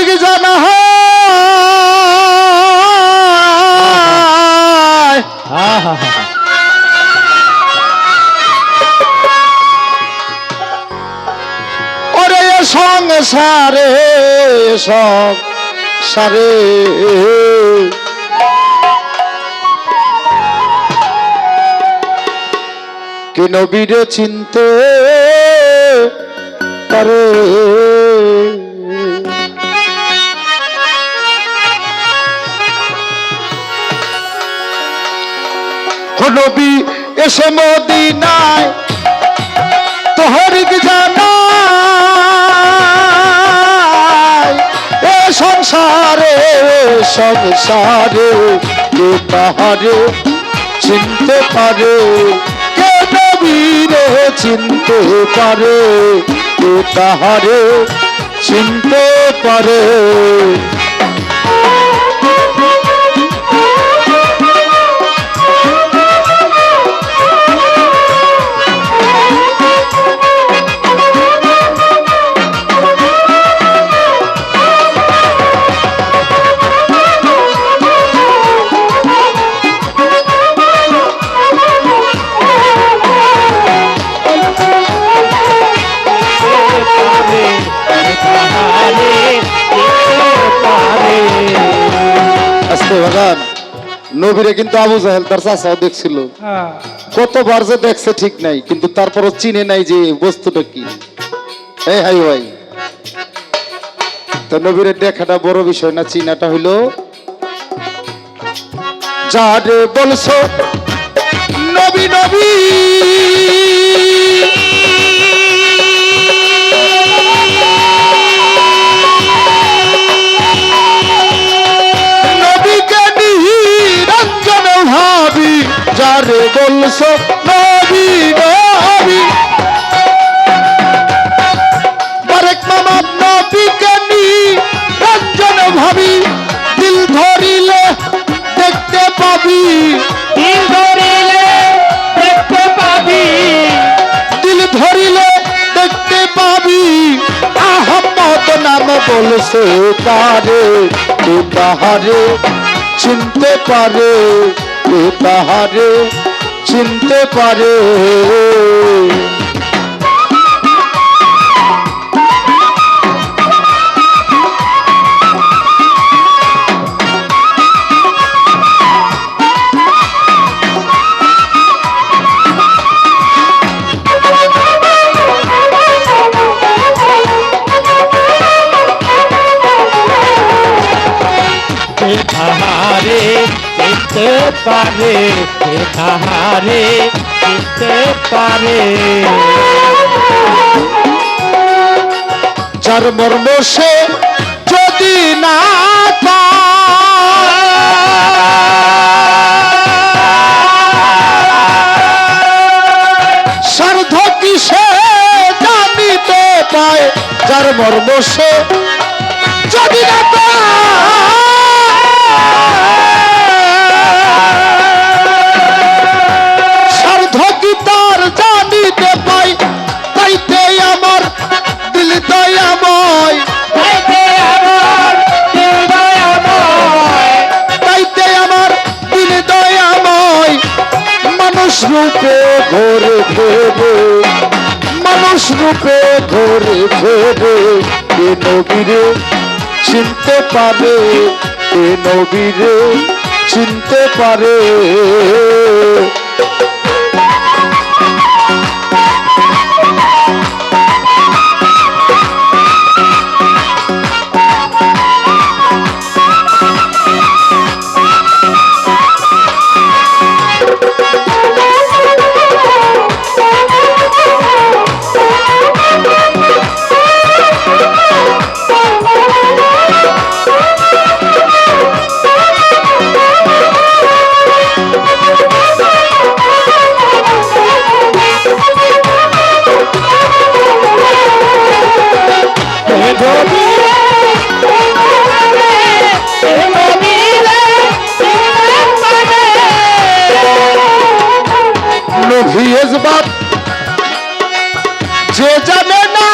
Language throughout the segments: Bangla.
তহরিক জানা ওরে সংসারে সংসারে। কে নবীরে চিনতে পারে? নবী, এসে মদিনায়। তোহরিক জানাই? এ সংসারে সংসারে, কে তাহারে চিনতে পারে? কে নবীরে চিনতে পারে? কে তাহারে চিনতে পারে? আস্তে নবীরে কিন্তু আবু জাহেল তার চাচাও দেখছিল। হ্যাঁ। কতবার যে দেখছে ঠিক নাই কিন্তু তারপরও চিনে নাই যে বস্তুটা কি। এই হাই ভাই। তো নবীরের দেখাটা বড় বিষয় না চিনাটা হইল যারে বলছো নবী নবী। বলছো নবী নবী বারেক মামা নবীকে নিরঞ্জন ভাবি দিল ধরিলে দেখতে পাবি। দিল ধরিলে দেখতে পাবি। দিল ধরিলে দেখতে পাবি। আহম্মদ নাম বলছে তারে তাহারে চিনতে পারে তাহারে চিনতে পারে। পারে তাহারে চিনতে পারে। যার মর্ম সে যদি না যার মর্ম সে যদি না রূপে ধরে ধরে এ নবীরে চিনতে পারে এ নবীরে চিনতে পারে। হি ইজ বাপ না,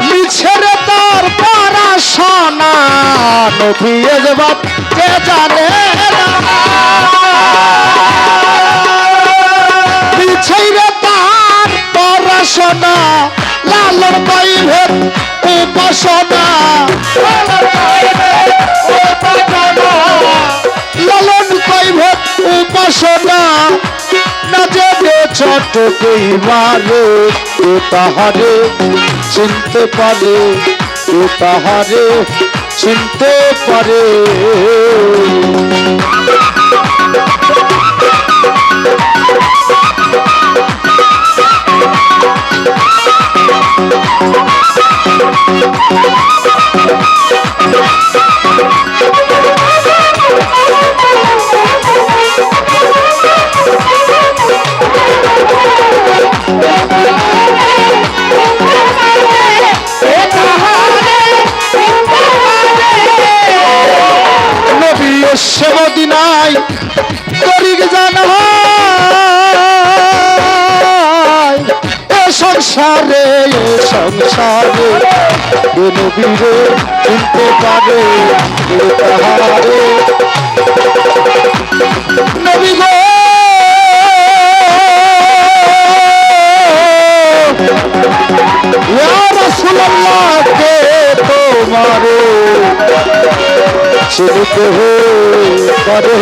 মিছেরে তার পারা সোনা নদী ইজ বাপ যে জানে না, মিছেরে তার পড়াশোনা লালন পাইভের উপাসনা। লালন পাইভের উপাসনা। না যে ছোট তাহারে চিনতে পারে, কে তাহারে চিনতে পারে। সংসারে নবীরে চিনতে পারে তাহারে নবী গো ইয়া তোমারে চিনতে হে করে